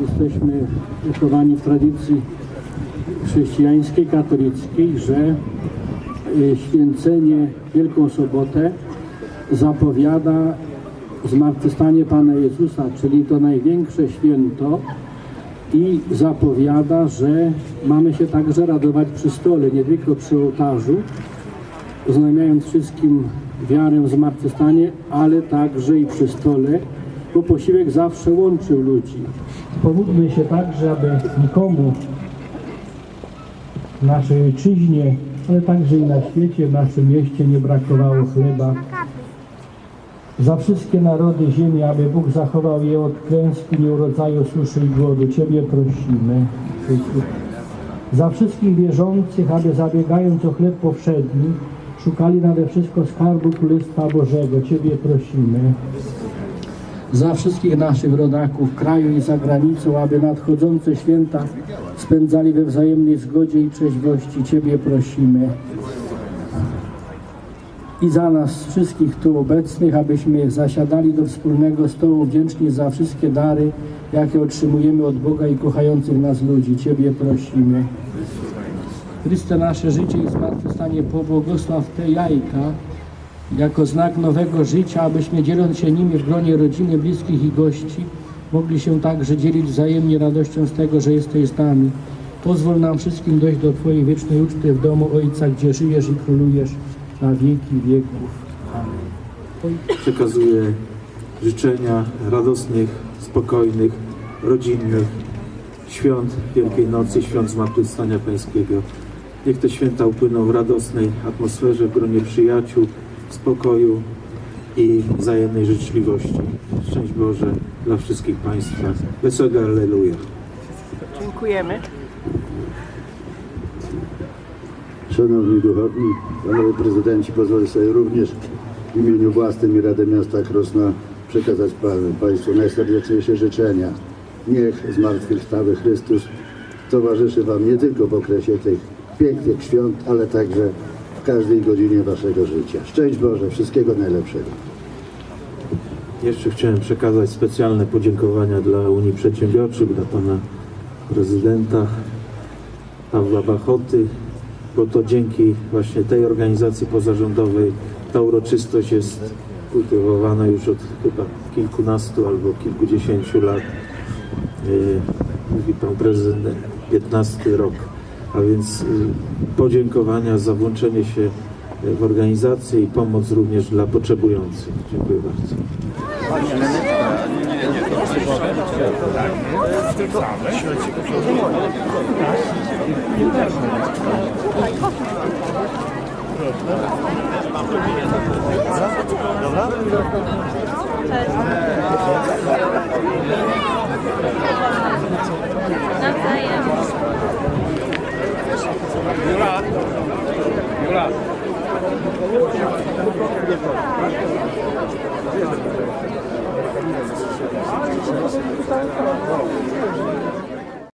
jesteśmy wychowani w tradycji chrześcijańskiej, katolickiej, że y, święcenie Wielką Sobotę zapowiada zmartwychwstanie Pana Jezusa, czyli to największe święto i zapowiada, że mamy się także radować przy stole, nie tylko przy ołtarzu, oznajmiając wszystkim wiarę w zmartwychwstanie, ale także i przy stole, bo posiłek zawsze łączył ludzi. Pomódlmy się także, aby nikomu w naszej ojczyźnie, ale także i na świecie, w naszym mieście nie brakowało chleba. Za wszystkie narody ziemi, aby Bóg zachował je od klęski, nieurodzaju, suszy i głodu. Ciebie prosimy. Za wszystkich wierzących, aby zabiegając o chleb powszedni, szukali nade wszystko skarbu Królestwa Bożego. Ciebie prosimy. Za wszystkich naszych rodaków w kraju i za granicą, aby nadchodzące święta spędzali we wzajemnej zgodzie i trzeźwości. Ciebie prosimy. I za nas wszystkich tu obecnych, abyśmy zasiadali do wspólnego stołu wdzięczni za wszystkie dary, jakie otrzymujemy od Boga i kochających nas ludzi. Ciebie prosimy. Chryste, nasze życie i zmartwychwstanie pobłogosław te jajka jako znak nowego życia, abyśmy dzieląc się nimi w gronie rodziny, bliskich i gości, mogli się także dzielić wzajemnie radością z tego, że jesteś z nami. Pozwól nam wszystkim dojść do Twojej wiecznej uczty w domu Ojca, gdzie żyjesz i królujesz na wieki wieków. Amen. przekazuję życzenia radosnych, spokojnych, rodzinnych świąt Wielkiej Nocy, świąt Zmartwychwstania Pańskiego. Niech te święta upłyną w radosnej atmosferze, w gronie przyjaciół, spokoju i wzajemnej życzliwości. Szczęść Boże dla wszystkich Państwa. Wesołe Alleluja. Dziękujemy. Szanowni duchowni, panowie prezydenci, pozwolę sobie również w imieniu własnym i Rady Miasta Krosna przekazać Państwu najserdeczniejsze życzenia. Niech zmartwychwstały Chrystus towarzyszy Wam nie tylko w okresie tych pięknych świąt, ale także w każdej godzinie Waszego życia. Szczęść Boże, wszystkiego najlepszego. Jeszcze chciałem przekazać specjalne podziękowania dla Unii Przedsiębiorczych, dla pana prezydenta Pawła Bachoty, bo to dzięki właśnie tej organizacji pozarządowej ta uroczystość jest kultywowana już od chyba kilkunastu albo kilkudziesięciu lat. Yy, Mówi pan prezydent 15 rok, a więc yy, podziękowania za włączenie się w organizację i pomoc również dla potrzebujących. Dziękuję bardzo. Nawzajem.